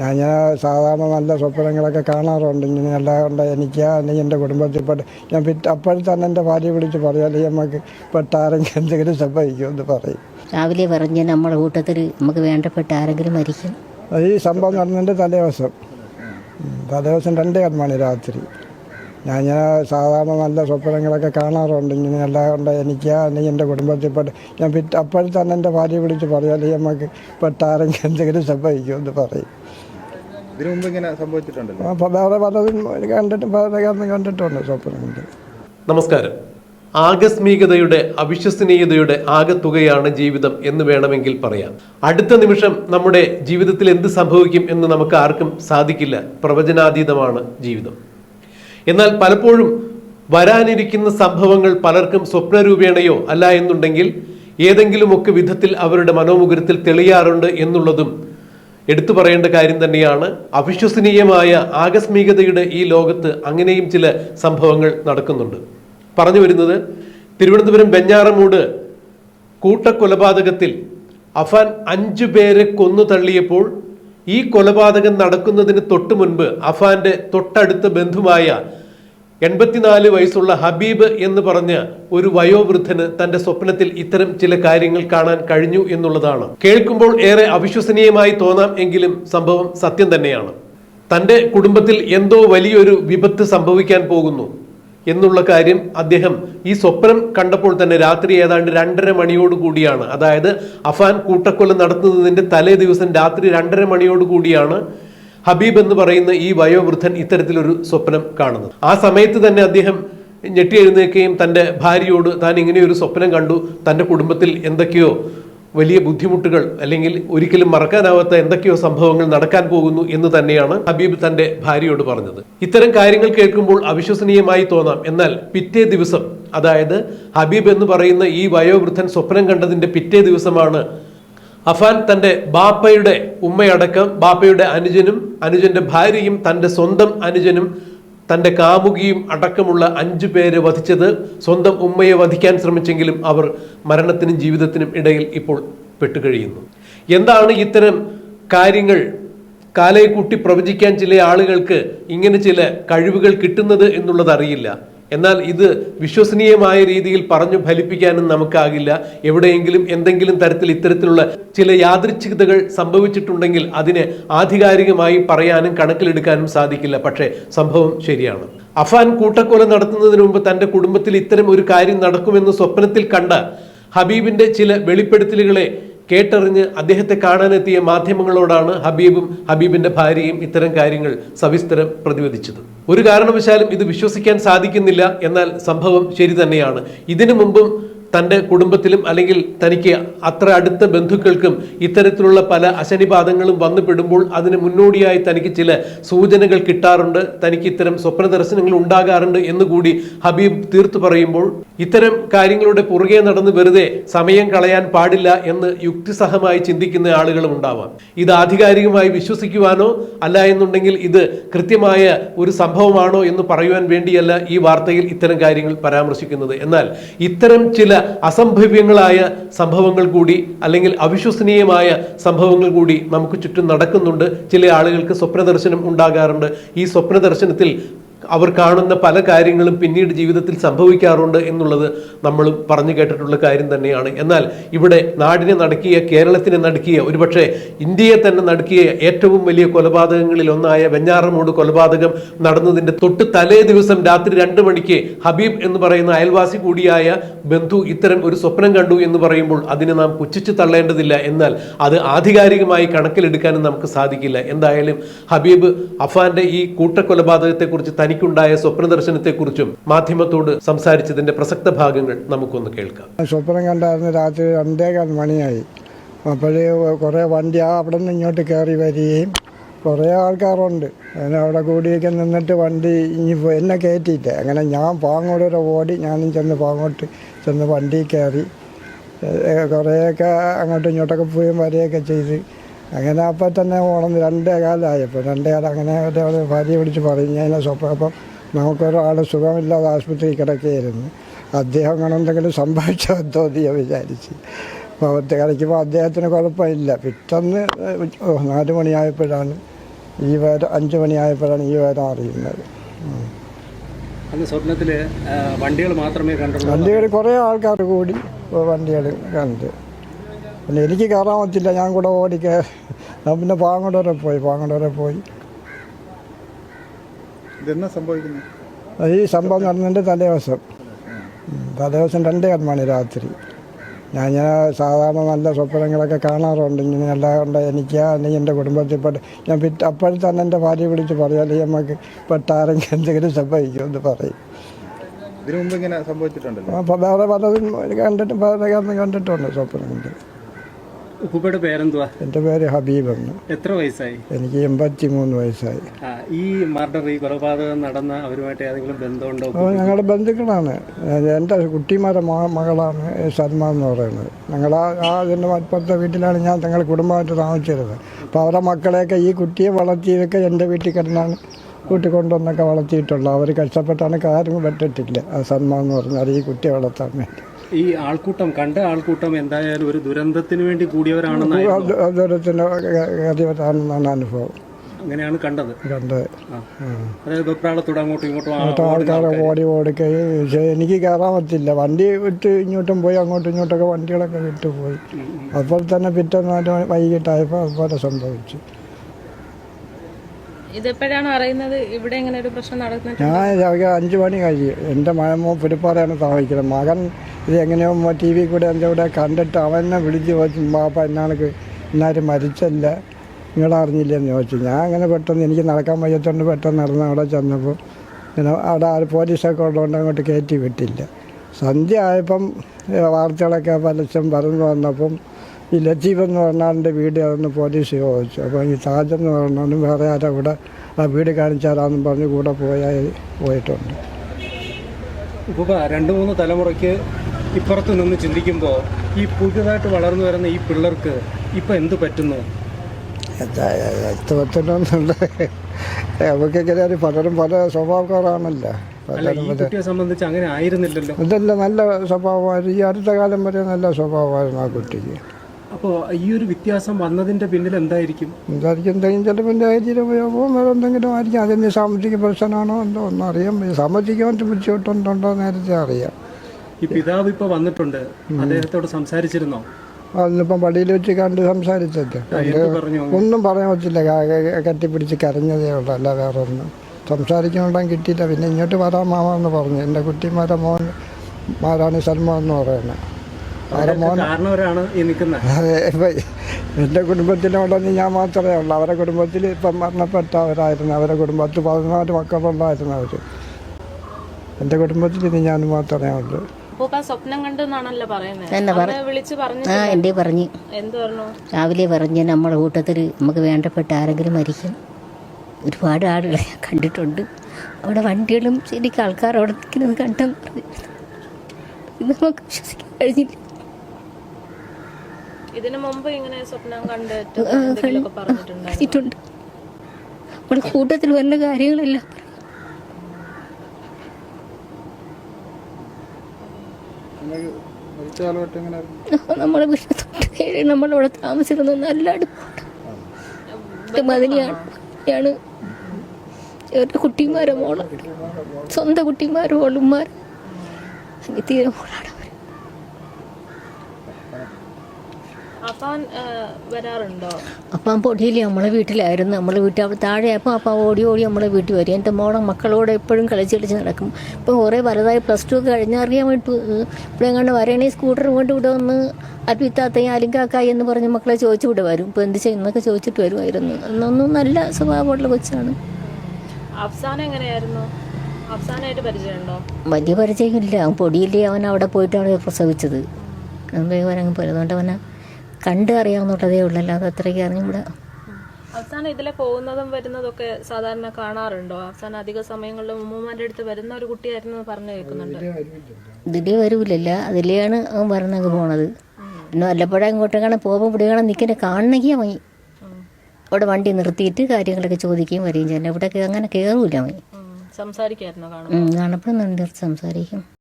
ഞാൻ ഞാൻ സാധാരണ നല്ല സ്വപ്നങ്ങളൊക്കെ കാണാറുണ്ട്. ഇങ്ങനെ എല്ലാം ഉണ്ട് എനിക്ക് അല്ലെങ്കിൽ എന്റെ കുടുംബത്തിൽപ്പെട്ട ഞാൻ പിറ്റ അപ്പോൾ തന്നെ എന്റെ ഭാര്യ വിളിച്ച് പറയും അല്ലെങ്കിൽ നമുക്ക് പെട്ടാരെങ്കിലും എന്തെങ്കിലും സംഭവിക്കുമെന്ന് പറയും. രാവിലെ പറഞ്ഞ് നമ്മുടെ കൂട്ടത്തിൽ നമുക്ക് വേണ്ടപ്പെട്ട ആരെങ്കിലും മരിക്കും. അത് ഈ സംഭവം നടന്നതിന്റെ തലേദിവസം. തലേദിവസം രണ്ടേ മണി രാത്രി. ഞാൻ ഞാൻ സാധാരണ നല്ല സ്വപ്നങ്ങളൊക്കെ കാണാറുണ്ട്. ഇങ്ങനെ എല്ലാം ഉണ്ട് എനിക്ക് അല്ലെങ്കിൽ എന്റെ കുടുംബത്തിൽപ്പെട്ട ഞാൻ പിറ്റ അപ്പോൾ തന്നെ എന്റെ ഭാര്യ വിളിച്ച് പറയും അല്ലെങ്കിൽ നമുക്ക് പെട്ടാരെങ്കിലും എന്തെങ്കിലും സംഭവിക്കുമെന്ന് പറയും. ഇതിനു മുമ്പ് ഇങ്ങനെ സംഭവിച്ചിട്ടുണ്ടല്ലോ. അപ്പോൾ വേറെ പലതും കണ്ടിട്ട് പല കണ്ടിട്ടുണ്ട് നമസ്കാരം. ആകസ്മികതയുടെ അവിശ്വസനീയതയുടെ ആകത്തുകയാണ് ജീവിതം എന്ന് വേണമെങ്കിൽ പറയാം. അടുത്ത നിമിഷം നമ്മുടെ ജീവിതത്തിൽ എന്ത് സംഭവിക്കും എന്ന് നമുക്ക് ആർക്കും സാധിക്കില്ല. പ്രവചനാതീതമാണ് ജീവിതം. എന്നാൽ പലപ്പോഴും വരാനിരിക്കുന്ന സംഭവങ്ങൾ പലർക്കും സ്വപ്നരൂപേണയോ അല്ല എന്നുണ്ടെങ്കിൽ ഏതെങ്കിലുമൊക്കെ വിധത്തിൽ അവരുടെ മനോമുഖരത്തിൽ തെളിയാറുണ്ട് എന്നുള്ളതും എടുത്തു പറയേണ്ട കാര്യം തന്നെയാണ്. അവിശ്വസനീയമായ ആകസ്മികതയുടെ ഈ ലോകത്ത് അങ്ങനെയും ചില സംഭവങ്ങൾ നടക്കുന്നുണ്ട്. പറഞ്ഞു വരുന്നത് തിരുവനന്തപുരം വെഞ്ഞാറമൂട് കൂട്ടക്കൊലപാതകത്തിൽ അഫാൻ അഞ്ചു പേരെ കൊന്നു തള്ളിയപ്പോൾ ഈ കൊലപാതകം നടക്കുന്നതിന് തൊട്ടു മുൻപ് അഫാന്റെ തൊട്ടടുത്ത ബന്ധുമായ എൺപത്തിനാല് വയസ്സുള്ള ഹബീബ് എന്ന് പറഞ്ഞ് ഒരു വയോവൃദ്ധന് തന്റെ സ്വപ്നത്തിൽ ഇത്തരം ചില കാര്യങ്ങൾ കാണാൻ കഴിഞ്ഞു എന്നുള്ളതാണ്. കേൾക്കുമ്പോൾ ഏറെ അവിശ്വസനീയമായി തോന്നാം എങ്കിലും സംഭവം സത്യം തന്നെയാണ്. തന്റെ കുടുംബത്തിൽ എന്തോ വലിയൊരു വിപത്ത് സംഭവിക്കാൻ പോകുന്നു എന്നുള്ള കാര്യം അദ്ദേഹം ഈ സ്വപ്നം കണ്ടപ്പോൾ തന്നെ രാത്രി ഏതാണ്ട് രണ്ടര മണിയോട് കൂടിയാണ്. അതായത് അഫാൻ കൂട്ടക്കൊല നടത്തുന്നതിന്റെ തലേ ദിവസം രാത്രി രണ്ടര മണിയോട് കൂടിയാണ് ഹബീബ് എന്ന് പറയുന്ന ഈ വയോവൃദ്ധൻ ഇത്തരത്തിലൊരു സ്വപ്നം കാണുന്നത്. ആ സമയത്ത് തന്നെ അദ്ദേഹം ഞെട്ടി എഴുന്നേൽക്കുകയും തന്റെ ഭാര്യയോട് താൻ ഇങ്ങനെയൊരു സ്വപ്നം കണ്ടു. തന്റെ കുടുംബത്തിൽ എന്തൊക്കെയോ വലിയ ബുദ്ധിമുട്ടുകൾ അല്ലെങ്കിൽ ഒരിക്കലും മറക്കാനാവാത്ത എന്തൊക്കെയോ സംഭവങ്ങൾ നടക്കാൻ പോകുന്നു എന്ന് തന്നെയാണ് ഹബീബ് തന്റെ ഭാര്യയോട് പറഞ്ഞത്. ഇത്തരം കാര്യങ്ങൾ കേൾക്കുമ്പോൾ അവിശ്വസനീയമായി തോന്നാം. എന്നാൽ പിറ്റേ ദിവസം അതായത് ഹബീബ് എന്ന് പറയുന്ന ഈ വയോവൃദ്ധൻ സ്വപ്നം കണ്ടതിന്റെ പിറ്റേ ദിവസമാണ് അഫാൻ തന്റെ ബാപ്പയുടെ ഉമ്മയടക്കം ബാപ്പയുടെ അനുജനും അനുജന്റെ ഭാര്യയും തന്റെ സ്വന്തം അനുജനും തന്റെ കാമുകിയും അടക്കമുള്ള അഞ്ചു പേരെ വധിച്ചത് സ്വന്തം ഉമ്മയെ വധിക്കാൻ ശ്രമിച്ചെങ്കിലും അവർ മരണത്തിനും ജീവിതത്തിനും ഇടയിൽ ഇപ്പോൾ പെട്ടുകഴിയുന്നു. എന്താണ് ഇത്തരം കാര്യങ്ങൾ? കാലയെ കൂട്ടി പ്രവചിക്കാൻ ചില ആളുകൾക്ക് ഇങ്ങനെ ചില കഴിവുകൾ കിട്ടുന്നത് എന്നുള്ളത് അറിയില്ല. എന്നാൽ ഇത് വിശ്വസനീയമായ രീതിയിൽ പറഞ്ഞു ഫലിപ്പിക്കാനും നമുക്കാകില്ല. എവിടെയെങ്കിലും എന്തെങ്കിലും തരത്തിൽ ഇത്തരത്തിലുള്ള ചില യാദൃച്ഛികതകൾ സംഭവിച്ചിട്ടുണ്ടെങ്കിൽ അതിനെ ആധികാരികമായി പറയാനും കണക്കിലെടുക്കാനും സാധിക്കില്ല. പക്ഷേ സംഭവം ശരിയാണ്. അഫാൻ കൂട്ടക്കൊല നടത്തുന്നതിന് മുമ്പ് തന്റെ കുടുംബത്തിൽ ഇത്തരം ഒരു കാര്യം നടക്കുമെന്ന് സ്വപ്നത്തിൽ കണ്ട ഹബീബിന്റെ ചില വെളിപ്പെടുത്തലുകളെ കേട്ടറിഞ്ഞ് അദ്ദേഹത്തെ കാണാനെത്തിയ മാധ്യമങ്ങളോടാണ് ഹബീബും ഹബീബിന്റെ ഭാര്യയും ഇത്തരം കാര്യങ്ങൾ സവിസ്തരം പ്രതിവദിച്ചത്. ഒരു കാരണവശാലും ഇത് വിശ്വസിക്കാൻ സാധിക്കുന്നില്ല എന്നാൽ സംഭവം ശരി തന്നെയാണ്. ഇതിനു മുമ്പും തന്റെ കുടുംബത്തിലും അല്ലെങ്കിൽ തനിക്ക് അത്ര അടുത്ത ബന്ധുക്കൾക്കും ഇത്തരത്തിലുള്ള പല അശനിപാതങ്ങളും വന്നുപെടുമ്പോൾ അതിന് മുന്നോടിയായി തനിക്ക് ചില സൂചനകൾ കിട്ടാറുണ്ട്. തനിക്ക് ഇത്തരം സ്വപ്ന ദർശനങ്ങൾ ഉണ്ടാകാറുണ്ട് എന്നുകൂടി ഹബീബ് തീർത്തു പറയുമ്പോൾ ഇത്തരം കാര്യങ്ങളുടെ പുറകെ നടന്ന് വെറുതെ സമയം കളയാൻ പാടില്ല എന്ന് യുക്തിസഹമായി ചിന്തിക്കുന്ന ആളുകളും ഉണ്ടാവാം. ഇത് ആധികാരികമായി വിശ്വസിക്കുവാനോ അല്ല എന്നുണ്ടെങ്കിൽ ഇത് കൃത്യമായ ഒരു സംഭവമാണോ എന്ന് പറയുവാൻ വേണ്ടിയല്ല ഈ വാർത്തയിൽ ഇത്തരം കാര്യങ്ങൾ പരാമർശിക്കുന്നത്. എന്നാൽ ഇത്തരം ചില അസംഭവ്യങ്ങളായ സംഭവങ്ങൾ കൂടി അല്ലെങ്കിൽ അവിശ്വസനീയമായ സംഭവങ്ങൾ കൂടി നമുക്ക് ചുറ്റും നടക്കുന്നുണ്ട്. ചില ആളുകൾക്ക് സ്വപ്നദർശനം ഉണ്ടാകാറുണ്ട്. ഈ സ്വപ്ന ദർശനത്തിൽ അവർ കാണുന്ന പല കാര്യങ്ങളും പിന്നീട് ജീവിതത്തിൽ സംഭവിക്കാറുണ്ട് എന്നുള്ളത് നമ്മൾ പറഞ്ഞു കേട്ടിട്ടുള്ള കാര്യം തന്നെയാണ്. എന്നാൽ ഇവിടെ നാടിനെ നടക്കിയ കേരളത്തിനെ നടക്കിയ ഒരുപക്ഷെ ഇന്ത്യയെ തന്നെ നടക്കിയ ഏറ്റവും വലിയ കൊലപാതകങ്ങളിൽ ഒന്നായ വെഞ്ഞാറമൂട് കൊലപാതകം നടന്നതിന്റെ തൊട്ട് തലേ ദിവസം രാത്രി രണ്ട് മണിക്ക് ഹബീബ് എന്ന് പറയുന്ന അയൽവാസി കൂടിയായ ബന്ധു ഇത്തരം ഒരു സ്വപ്നം കണ്ടു എന്ന് പറയുമ്പോൾ അതിനെ നാം പുച്ഛിച്ചു തള്ളേണ്ടതില്ല. എന്നാൽ അത് ആധികാരികമായി കണക്കിലെടുക്കാനും നമുക്ക് സാധിക്കില്ല. എന്തായാലും ഹബീബ് അഫാന്റെ ഈ കൂട്ടക്കൊലപാതകത്തെക്കുറിച്ച് തനിക്കുണ്ടായ സ്വപ്ന ദർശനത്തെക്കുറിച്ചും മാധ്യമത്തോട് സംസാരിച്ചതിന്റെ പ്രസക്ത ഭാഗങ്ങൾ നമുക്കൊന്ന് കേൾക്കാം. സ്വപ്നം കണ്ടായിരുന്നു രാത്രി രണ്ടേകാൽ മണിയായി. അപ്പോഴേ കുറേ വണ്ടി ആ അവിടെ നിന്ന് ഇങ്ങോട്ട് കയറി വരികയും കുറേ ആൾക്കാരുണ്ട്. അങ്ങനെ അവിടെ കൂടിയൊക്കെ നിന്നിട്ട് വണ്ടി ഇനി എന്നെ കയറ്റിയിട്ടേ. അങ്ങനെ ഞാൻ പാങ്ങോട് ഓടി ഞാനും ചെന്ന് പാങ്ങോട്ട് ചെന്ന് വണ്ടി കയറി. കുറേയൊക്കെ അങ്ങോട്ടും ഇങ്ങോട്ടൊക്കെ പോയി വരികയൊക്കെ ചെയ്ത്. അങ്ങനെ അപ്പം തന്നെ ഓണം രണ്ടേ കാലമായപ്പോൾ രണ്ടേ കാലം അങ്ങനെ ഒരു ഭാര്യ വിളിച്ച് പറഞ്ഞു ഞാൻ സ്വപ്നം അപ്പം നമുക്കൊരാൾ സുഖമില്ലാതെ ആശുപത്രിയിൽ കിടക്കുകയായിരുന്നു. അദ്ദേഹം അങ്ങനെ എന്തെങ്കിലും സംഭവിച്ചോ എന്തോ ഞാൻ വിചാരിച്ച്. അപ്പോൾ അവിടുത്തെ കളിക്കുമ്പോൾ അദ്ദേഹത്തിന് കുഴപ്പമില്ല. പിറ്റന്ന് നാല് മണിയായപ്പോഴാണ് ഈ വിവരം അഞ്ച് മണിയായപ്പോഴാണ് ഈ വിവരം അറിയുന്നത്. അന്ന് സ്വപ്നത്തിൽ വണ്ടികൾ മാത്രമേ കണ്ടുള്ളൂ. വണ്ടികൾ കുറേ ആൾക്കാർ കൂടി വണ്ടികൾ കണ്ട്. പിന്നെ എനിക്ക് കയറാൻ പറ്റില്ല. ഞാൻ കൂടെ ഓടിക്കേ. ഞാൻ പിന്നെ പാങ്ങോട് പോയി പാങ്ങോട് പോയി. ഇതെന്നാ സംഭവിക്കുന്നത് അത് ഈ സംഭവം നടന്നതിന്റെ തലേദിവസം. തലേദിവസം രണ്ടേ മണി രാത്രി. ഞാൻ ഇങ്ങനെ സാധാരണ നല്ല സ്വപ്നങ്ങളൊക്കെ കാണാറുണ്ട്. ഇങ്ങനെ എല്ലാം കൊണ്ട് എനിക്ക് അല്ലെങ്കിൽ എന്റെ കുടുംബത്തിൽ പെട്ട് ഞാൻ പിറ്റ അപ്പോഴും തന്നെ എന്റെ ഭാര്യ വിളിച്ച് പറയും അല്ലെങ്കിൽ നമുക്ക് പെട്ടാരെങ്കിലും എന്തെങ്കിലും സംഭവിക്കും എന്ന് പറയും. ഇതിനു മുമ്പ് ഇങ്ങനെ സംഭവിച്ചിട്ടുണ്ടല്ലോ? അപ്പോൾ വേറെ പലതും കണ്ടിട്ട് വേറെ കണ്ടിട്ടുണ്ട് സ്വപ്നങ്ങൾ ഉപ്പുപ്പയുടെ പേരെന്തുവാ? എന്റെ പേര് ഹബീബ് എന്ന്. എത്ര വയസ്സായി? എനിക്ക് എൺപത്തി മൂന്ന് വയസ്സായി ഈ മർഡർ ഈ കൊലപാതകം നടന്ന അവരുമായിട്ട് ഏതെങ്കിലും ബന്ധമുണ്ടോ ഞങ്ങളുടെ ബന്ധുക്കളാണ്. എന്റെ കുട്ടിമാരെ മകളാണ് സൽമാൻ എന്ന് പറയുന്നത്. ഞങ്ങൾ ആ അതിന്റെ അതിന്റെ മറ്റത്തെ വീട്ടിലാണ് ഞാൻ ഞങ്ങൾ കുടുംബമായിട്ട് താമസിച്ചിരുന്നത്. അപ്പോൾ അവരുടെ മക്കളെയൊക്കെ ഈ കുട്ടിയെ വളർത്തിയതൊക്കെ എന്റെ വീട്ടിൽ കിടന്നാണ് കൂട്ടിക്കൊണ്ടുവന്നൊക്കെ വളർത്തിയിട്ടുള്ളൂ അവർ കഷ്ടപ്പെട്ടാണ് കാര്യം വെട്ടിട്ടില്ല ആ സൽമാൻ എന്ന് പറഞ്ഞാൽ ഈ കുട്ടിയെ വളർത്താൻ വേണ്ടി. ഈ ആൾക്കൂട്ടം കണ്ട ആൾക്കൂട്ടം എന്തായാലും ഒരു ദുരന്തത്തിന് വേണ്ടി കൂടിയവരാണെന്നാണ് ദൂരത്തിന് കയറിയവരാണെന്നാണ് അനുഭവം. അങ്ങനെയാണ് കണ്ടത്. കണ്ടത്. അതായത് വെപ്രാളത്തോടെ അങ്ങോട്ടും ഇങ്ങോട്ടും ആൾക്കാരെ ഓടി ഓടിക്കുകയും പക്ഷേ എനിക്ക് കയറാൻ പറ്റില്ല. വണ്ടി വിട്ട് ഇങ്ങോട്ടും പോയി അങ്ങോട്ടും ഇങ്ങോട്ടൊക്കെ വണ്ടികളൊക്കെ വിട്ടു പോയി അപ്പോൾ തന്നെ പിറ്റേന്ന് നാല് മണി വൈകിട്ടായപ്പോൾ അതുപോലെ സംഭവിച്ചു. ഇതെപ്പോഴാണ് അറിയുന്നത്? ഇവിടെ ഇങ്ങനെ ഒരു പ്രശ്നം നടക്കുന്നത് ഞാൻ രാവിലെ അഞ്ച് മണി കഴിയും. എന്റെ മഴമോ പുലിപ്പാറയാണ് താമസിക്കുന്നത്. മകൻ ഇത് എങ്ങനെയോ ടി വി കൂടെ എന്റെ കൂടെ കണ്ടിട്ട് അവനെ വിളിച്ച് ചോദിച്ചു ബാപ്പ എന്നാൾക്ക് ഇന്നാരും മരിച്ചല്ല. നിങ്ങൾ അറിഞ്ഞില്ലെന്ന് ചോദിച്ചു. ഞാൻ അങ്ങനെ പെട്ടെന്ന് എനിക്ക് നടക്കാൻ വയ്യത്തോണ്ട് പെട്ടെന്ന് നടന്ന് അവിടെ ചെന്നപ്പോൾ പിന്നെ അവിടെ ആ പോലീസൊക്കെ ഉള്ളതുകൊണ്ട് അങ്ങോട്ട് കയറ്റി വിട്ടില്ല. സന്ധ്യ ആയപ്പം വാർത്തകളൊക്കെ പരസ്യം പറഞ്ഞു വന്നപ്പം ഈ ലത്തീഫ് എന്ന് വീട് അതൊന്ന് പോലീസ് ചോദിച്ചു. അപ്പോൾ ഈ താജ് എന്ന് പറഞ്ഞാലും വേറെ ആരാ ഇവിടെ ആ വീട് കാണിച്ചാലാന്നും പറഞ്ഞ് കൂടെ പോയാൽ പോയിട്ടുണ്ട്. ഇപ്പോൾ രണ്ട് മൂന്ന് തലമുറയ്ക്ക് ഇപ്പുറത്ത് നിന്ന് ചിന്തിക്കുമ്പോൾ ഈ പുതിയതായിട്ട് വളർന്നു വരുന്ന ഈ പിള്ളേർക്ക് ഇപ്പം എന്ത് പറ്റുന്നു? എത്തുപത്തിനൊന്നുണ്ട് നമുക്കിങ്ങനെ ഒരു പലരും പല സ്വഭാവക്കാരാണല്ലോ. കുട്ടിയെ സംബന്ധിച്ച് അങ്ങനെ ആയിരുന്നില്ലല്ലോ. ഇതല്ല നല്ല സ്വഭാവമായിരുന്നു. ഈ അടുത്ത കാലം വരെ നല്ല സ്വഭാവമായിരുന്നു ആ കുട്ടിക്ക്. അപ്പോൾ ഈ ഒരു വ്യത്യാസം വന്നതിന്റെ പിന്നിൽ എന്തായിരിക്കും? എന്തായിരിക്കും? എന്തെങ്കിലും ചിലപ്പോൾ എന്റെ ഉപയോഗവും വേറെ എന്തെങ്കിലും ആയിരിക്കും. അതിന് സാമ്പത്തിക പ്രശ്നമാണോ എന്തോ ഒന്നും അറിയാം സാമ്പത്തികമായിട്ട് ബുദ്ധിമുട്ടുണ്ടോ നേരത്തെ അറിയാം. ഈ പിതാവ് ഇപ്പൊ വന്നിട്ടുണ്ട്. അദ്ദേഹത്തോട് സംസാരിച്ചിരുന്നോ? അതിനിപ്പം പടിയിൽ വെച്ച് കണ്ട് സംസാരിച്ചൊക്കെ ഒന്നും പറയാൻ പറ്റില്ല. കെട്ടിപ്പിടിച്ച് കരഞ്ഞതേ ഉള്ളൂ. അല്ല വേറെ ഒന്നും സംസാരിക്കാനുണ്ടാകും കിട്ടിയില്ല. പിന്നെ ഇങ്ങോട്ട് വരാൻ മാമെന്ന് പറഞ്ഞു. എന്റെ കുട്ടിമാരെ മോൻ മാരാണ് സൽമ എന്ന് പറയുന്നത് അവരെ മോൻ? അതെ ഇപ്പം എന്റെ കുടുംബത്തിലുണ്ടെന്ന് ഞാൻ മാത്രമേ ഉള്ളൂ. അവരെ കുടുംബത്തിൽ ഇപ്പം മരണപ്പെട്ടവരായിരുന്നു. അവരെ കുടുംബത്തിൽ പതിനാല് മക്കളുണ്ടായിരുന്നു അവർ എന്റെ കുടുംബത്തിൽ ഇനി ഞാൻ മാത്രമേ ഉള്ളൂ. വിളിച്ച് പറഞ്ഞു ആ എന്റെ പറഞ്ഞു? രാവിലെ പറഞ്ഞ് നമ്മുടെ കൂട്ടത്തിൽ നമുക്ക് വേണ്ടപ്പെട്ട ആരെങ്കിലും മരിക്കും. ഒരുപാട് ആളുകളെ ഞാൻ കണ്ടിട്ടുണ്ട്. അവിടെ വണ്ടികളും ശരിക്കും ആൾക്കാർ അവിടെ നിൽക്കുന്നത് കണ്ടെന്ന് പറഞ്ഞു നമുക്ക് വിശ്വസിക്കാൻ കഴിഞ്ഞില്ല. ഇതിനു മുമ്പ് ഇങ്ങനെ സ്വപ്നം കണ്ടിട്ടുണ്ട്. നമ്മുടെ കൂട്ടത്തിൽ വരുന്ന കാര്യങ്ങളെല്ലാം നമ്മുടെ നേരെ നമ്മളവിടെ താമസിക്കുന്ന നല്ല അടുപ്പുണ്ട് കുട്ടിമാരെ മോൾ. സ്വന്തം കുട്ടിമാരും ഓളുമാരും തീരെ മോളാണ് അവർ അഫാൻ ആ, വരാറുണ്ടോ? അപ്പം പൊടിയിൽ നമ്മളെ വീട്ടിലായിരുന്നു. നമ്മളെ വീട്ടിൽ അവിടെ താഴെയപ്പോൾ അപ്പം ഓടി ഓടി നമ്മളെ വീട്ടിൽ വരും. എന്റെ മോളെ മക്കളോട് എപ്പോഴും കളിച്ച് കളിച്ച് നടക്കും. ഇപ്പം കുറേ വലുതായി പ്ലസ് ടു ഒക്കെ കഴിഞ്ഞറിയാൻ വേണ്ടി ഇവിടെ എങ്ങാണ്ട് വരണേ സ്കൂട്ടർ കൊണ്ട് ഇവിടെ വന്ന് അൽപ്പിത്താത്തയും അലിങ്കാക്കായി എന്ന് പറഞ്ഞ് മക്കളെ ചോദിച്ചു ഇവിടെ വരും. ഇപ്പം എന്ത് ചെയ്യുന്നൊക്കെ ചോദിച്ചിട്ട് വരുമായിരുന്നു. അന്നൊന്നും നല്ല സ്വഭാവമുള്ള കൊച്ചാണ്. എങ്ങനെയായിരുന്നു? പരിചയമുണ്ടോ? വലിയ പരിചയമില്ല. അവൻ പൊടിയില്ലേ അവൻ അവിടെ പോയിട്ടാണ് പ്രസവിച്ചത്. അവനങ്ങ് പോയി അതുകൊണ്ട് അവനെ കണ്ട് അറിയാവുന്നുള്ളതേ ഉള്ളൂ അല്ലാതെ അത്രയ്ക്ക് ഇവിടെ. അവസാനം ഇതിലെ പോകുന്നതും വരുന്നതും ഒക്കെ സാധാരണ കാണാറുണ്ടോ? അവസാനം അധിക സമയങ്ങളിൽ ഉമ്മമാരുടെ അടുത്ത് വരുന്ന ഒരു കുട്ടിയായിരുന്നു പറഞ്ഞു കേൾക്കുന്നുണ്ട്. ഇതിലേ വരൂലല്ല. അതിലെയാണ് അവൻ വരണങ്ങ് പോണത്. പിന്നെ വല്ലപ്പോഴും ഇങ്ങോട്ടും കാണാൻ പോകുമ്പോൾ ഇവിടെ കാണാൻ നിൽക്കുന്ന കാണണമെങ്കിൽ അവൻ അവിടെ വണ്ടി നിർത്തിയിട്ട് കാര്യങ്ങളൊക്കെ ചോദിക്കുകയും വരികയും ചെയ്യുന്നത് ഇവിടെ അങ്ങനെ കയറൂല അവൻ. സംസാരിക്കായിരുന്നു സംസാരിക്കായിരുന്നോ കാണും കാണപ്പെടുന്നുണ്ട് സംസാരിക്കും.